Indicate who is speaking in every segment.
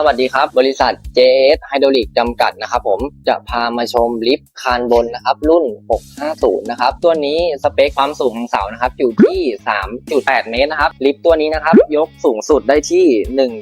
Speaker 1: สวัสดีครับ บริษัท JS Hydraulic จำกัดนะครับผมจะพามาชมลิฟต์คานบนนะครับ รุ่น 650 นะครับ ตัวนี้สเปคความสูงของเสานะครับ อยู่ที่ 3.8 เมตรนะครับ ลิฟต์ตัวนี้นะครับ ยกสูงสุดได้ที่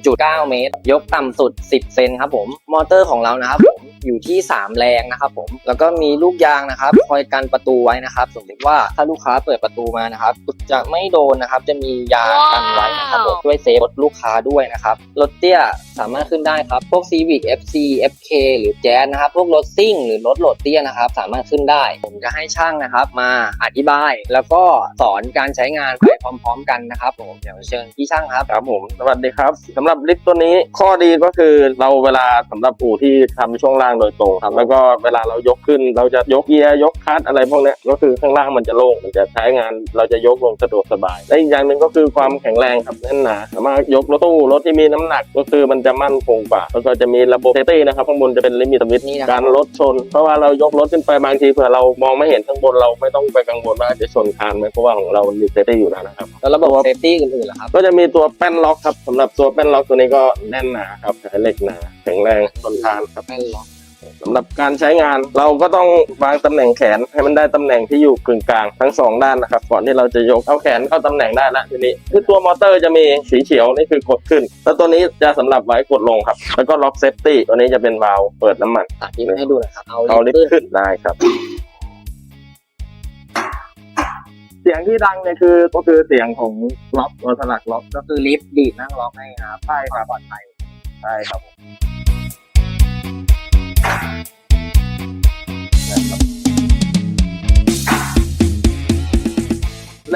Speaker 1: 1.9 เมตร ยกต่ำสุด 10 เซนครับผม มอเตอร์ของเรานะครับผมอยู่ที่ 3 แรงนะครับผม แล้วก็มีลูกยางนะครับ คอยกันประตูไว้นะครับ สมมติว่าถ้าลูกค้าเปิดประตูมานะครับ จะไม่โดนนะครับ จะมียางกันไว้นะครับผมช่วยเซฟรถลูกค้าด้วยนะครับ รถเตี้ย สามารถขึ้นได้ครับ พวก Civic FC FK หรือ Jazz นะครับ พวกรถซิ่งหรือรถโหลดเตี้ยนะครับ สามารถขึ้นได้ ผมจะให้ช่างนะครับมาอธิบาย แล้วก็สอนการใช้งานไปพร้อมๆ กันนะครับผมเดี๋ยวเชิญพี่ช่างครับ
Speaker 2: ครับผมสวัสดีครับสำหรับลิฟต์ตัวนี้ข้อดีก็คือเราเวลาสำหรับอู่ที่ทำช่วงล่างโดยตรงครับ แล้วก็เวลาเรายกขึ้นเราจะยกเกียร์ยกคลัตช์อะไรพวกเนี้ยก็คือข้างล่างมันจะโล่งมันจะใช้งานเราจะยกลงสะดวกสบายและอีกอย่างหนึ่งก็คือความแข็งแรงครับแน่นหนาสามารถยกรถตู้รถที่มีน้ำหนักก็คือมันจะมั่นคงกว่าแล้วก็จะมีระบบเซฟตี้นะครับข้างบนจะเป็นลิมิตสวิตช์
Speaker 1: นี่นะครับ
Speaker 2: การรถชน เพราะว่าเรายกรถขึ้นไปบางทีเผื่อเรามองไม่เห็นข้างบนเราไม่ต้องไปกังวลว่าจะชนคานไหมเพราะว่าของเรามีเซฟตี้อยู่แล้วนะครับ
Speaker 1: แล้วระบบเซฟตี้อื่นๆล่ะครับ
Speaker 2: ก็จะมีตัวแป้นล็อกครับสำหรับตัวแป้นล็อกตัวนี้ก็แน่นหนาครับใช้เหล็กหนาแข็งแรงทนทานครับ
Speaker 1: แม่นล็อก
Speaker 2: สำหรับการใช้งานเราก็ต้องวางตำแหน่งแขนให้มันได้ตำแหน่งที่อยู่กึ่งกลางทั้งสองด้านนะครับก่อนที่เราจะยกเอาแขนเข้าตำแหน่งได้แล้วทีนี้คือตัวมอเตอร์จะมีสีเขียวนี่คือกดขึ้น แล้วตัวนี้จะสำหรับไว้กดลงครับแล้วก็ล็อกเซฟตี้ตัวนี้จะเป็นวาล์วเปิดน้ำมัน
Speaker 1: สาธิตให้ดูหน่อยครับ เอา
Speaker 2: เอาลิ
Speaker 1: ลิ
Speaker 2: ฟ
Speaker 1: ฟต์
Speaker 2: ต์ขึ้นได้ครับ เสียงที่ดังเนี่ยคือก็คือเสียงของล็อกตัวสลักล็อก
Speaker 1: ก็คือลิฟต์ดีดนั่งล็อกให้นะครับ
Speaker 2: ใช่ครับ
Speaker 1: ปลอดภัย
Speaker 2: ใช่ครับผม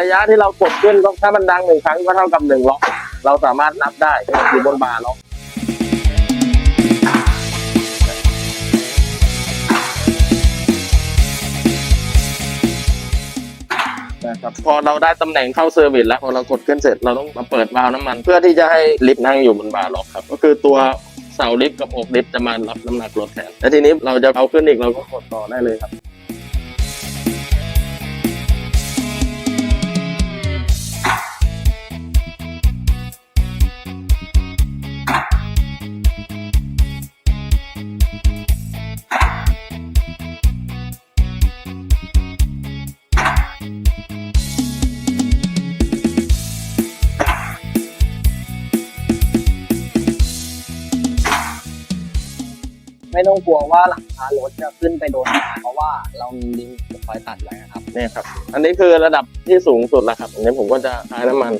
Speaker 2: ระยะที่เรากดขึ้นก็ถ้ามันดังหนึ่งครั้งก็เท่ากับหนึ่งล็อก เราสามารถนับได้อยู่บนบาร์ล็อกนะครับพอเราได้ตำแหน่งเข้าเซอร์วิสแล้วพอเรากดขึ้นเสร็จเราต้องมาเปิดวาล์วน้ำมัน เพื่อที่จะให้ลิฟต์นั่งอยู่บนบาร์ล็อกครับ ก็คือตัวเสาลิฟต์กับอกลิฟต์จะมารับน้ำหนักรถแทน และทีนี้เราจะเอาขึ้นอีกเราก็กดต่อได้เลยครับ
Speaker 1: ไม่ต้องกลัวว่าหลังคารถจะขึ้นไปโดนคานเพราะว่าเรามีลิงคอยตัดไว้นะครับ
Speaker 2: นี่ครับ อันนี้คือระดับที่สูงสุดแล้วครับอันนี้ผมก็จะใช้น้ำมัน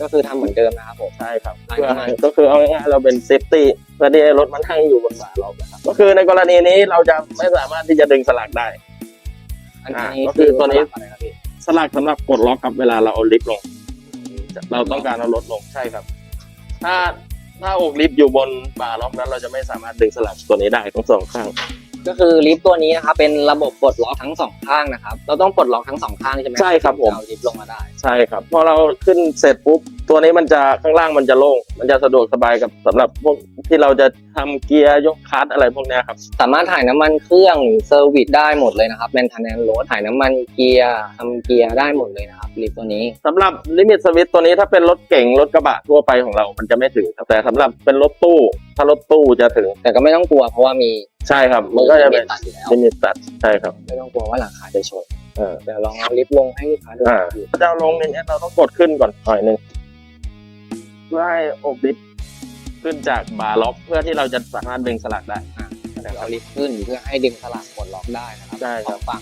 Speaker 1: ก็คือทำเหมือนเดิมนะครับผม
Speaker 2: ใช่ครับ
Speaker 1: ใช่
Speaker 2: เพื่อ
Speaker 1: ครับ
Speaker 2: ให้ก็คือเอาง่ายๆเราเป็นเซฟตี้เพื่อที่ให้รถมันให้อยู่บนบ่าเรานะครับ ก็คือในกรณีนี้เราจะไม่สามารถที่จะดึงสลักได้
Speaker 1: อัน
Speaker 2: อ่า
Speaker 1: นี้
Speaker 2: ก็คือตัวนี้
Speaker 1: อะไรครับพี่
Speaker 2: สลักสำหรับกดล็อกครับเวลาเราเอาลิฟต์ลง เราต้องการเอารถลงใช่ครับ ถ้า ถ้าอกลิฟต์อยู่บนบ่าล็อกนั้น เราจะไม่สามารถดึงสลักตัวนี้ได้ทั้งสองข้าง
Speaker 1: ก็คือลิฟต์ตัวนี้นะครับเป็นระบบปลดล็อกทั้งสองข้างนะครับ เราต้องปลดล็อกทั้งสองข้างใช่ไหม
Speaker 2: ใช่ครับผม
Speaker 1: เอาลิฟต์ลงมาได้
Speaker 2: ใช่ครับ พอเราขึ้นเสร็จปุ๊บ ตัวนี้มันจะข้างล่างมันจะโล่ง มันจะสะดวกสบายกับสำหรับพวกที่เราจะทำเกียร์ยกคลัตช์อะไรพวกเนี้ยครับ
Speaker 1: สามารถถ่ายน้ำมันเครื่องหรือเซอร์วิสได้หมดเลยนะครับแมนเทนแนนรถถ่ายน้ำมันเกียร์ทำเกียร์ได้หมดเลยนะครับลิฟต์ตัวนี้
Speaker 2: สำหรับลิมิตสวิตตัวนี้ถ้าเป็นรถเก๋งรถกระบะทั่วไปของเรา มันจะไม่ถึงครับแต่สำหรับเป็นรถตู้ ถ้ารถตู้จะถึง
Speaker 1: แต่ก็ไม่ต้องกลัวเพราะว่ามี
Speaker 2: ใช่ครับ มันก็จะเป็น
Speaker 1: ตัดอยู่แล้ว
Speaker 2: ลิมิตตัดใช่ครับ
Speaker 1: ไม่ต้องกลัวว่าหลังคาจะชน
Speaker 2: เออ
Speaker 1: เดี๋ยวลองเอาลิฟต์ลงให้ลูกค้าดู
Speaker 2: อ่าถ้าจะเอาลงอย่างเงี้ยเราต้องกดขึ้นก่อนหน่อยหนึ่ง เพื่อให้อกลิฟต์ขึ้นจากบาร์ล็อกเพื่อที่เราจะสามารถดึงสลักได้
Speaker 1: เดี๋ยวเอาลิฟต์ขึ้นเพื่อให้ดึงสลักปลดล็อกได้นะครับ
Speaker 2: ได้ครับ
Speaker 1: สองฝั่ง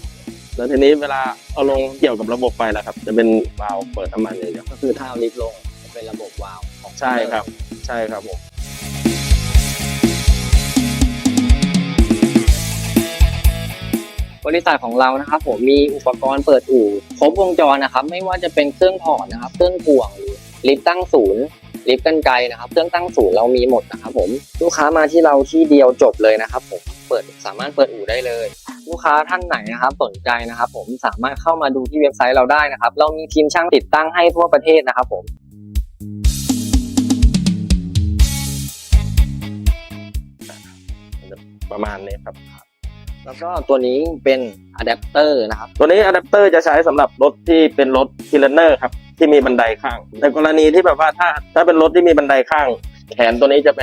Speaker 2: แล้วทีนี้เวลาเอาลงเกี่ยวกับระบบไฟแล้วครับ จะเป็นวาล์วเปิดน้ำมันอย่างเดียว
Speaker 1: ก็คือถ้าเอาลิฟต์ลงจะเป็นระบบวาล์วของ
Speaker 2: ใช่ครับ ใช่ครับผม
Speaker 1: บริษัทของเรานะครับผมมีอุปกรณ์เปิดอู่ครบวงจรนะครับ ไม่ว่าจะเป็นเครื่องถอดนะครับ เครื่องกวงหรือลิฟต์ตั้งศูนย์ ลิฟต์กันไกลนะครับเครื่องตั้งศูนย์เรามีหมดนะครับผมลูกค้ามาที่เราที่เดียวจบเลยนะครับผมเปิดสามารถเปิดอู่ได้เลย ลูกค้าท่านไหนนะครับสนใจนะครับ ผมสามารถเข้ามาดูที่เว็บไซต์เราได้นะครับ เรามีทีมช่างติดตั้งให้ทั่วประเทศนะครับผม
Speaker 2: ประมาณนี้ครับ
Speaker 1: แล้วก็ตัวนี้เป็นอะแดปเตอร์นะครับ
Speaker 2: ตัวนี้อะแดปเตอร์จะใช้สำหรับรถที่เป็นรถทีเลนเนอร์ครับ ที่มีบันไดข้าง ในกรณีที่แบบว่าถ้าถ้าเป็นรถที่มีบันไดข้าง แขนตัวนี้จะไป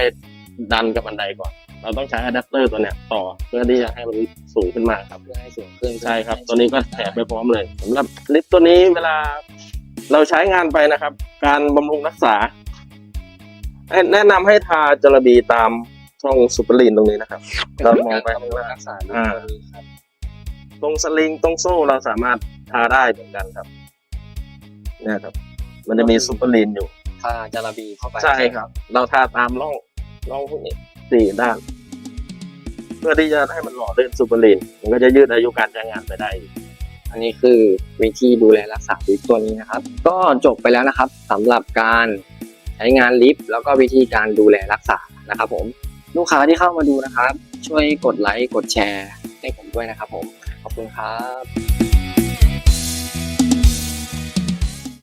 Speaker 2: ดันกับบันไดก่อน เราต้องใช้อะแดปเตอร์ตัวเนี้ยต่อเพื่อที่จะให้มันสูงขึ้นมาครับ
Speaker 1: เพื่อให้สูงขึ้น
Speaker 2: ใช่ครับ ตัวนี้ก็แถมไปพร้อมเลยสำหรับลิฟต์ตัวนี้เวลาเราใช้งานไปนะครับ การบำรุงรักษาให้แนะนำให้ทาจระบีตามช่องซูเปอร์ลีนตรงนี้นะครับเรามองไปข้างล่าง
Speaker 1: รักษา
Speaker 2: อ่าตรงสลิงตรงโซ่เราสามารถทาได้เหมือนกันครับ เนี่ยครับ มันจะมีซูเปอร์ลีนอยู่
Speaker 1: ทาจาระบีเข้าไป
Speaker 2: ใช่ครับ เราทาตามร่องร่องพวกนี้สี่ด้าน เพื่อที่จะให้มันหล่อลื่นซูเปอร์ลีนมันก็จะยืดอายุการใช้งานไปได้อีก
Speaker 1: อันนี้คือวิธีดูแลรักษาลิฟต์ตัวนี้นะครับ ก็จบไปแล้วนะครับสำหรับการใช้งานลิฟต์แล้วก็วิธีการดูแลรักษานะครับ ผมลูกค้าที่เข้ามาดูนะครับ ช่วยกดไลค์กดแชร์ให้ผมด้วยนะครับ ผมขอบคุณครับ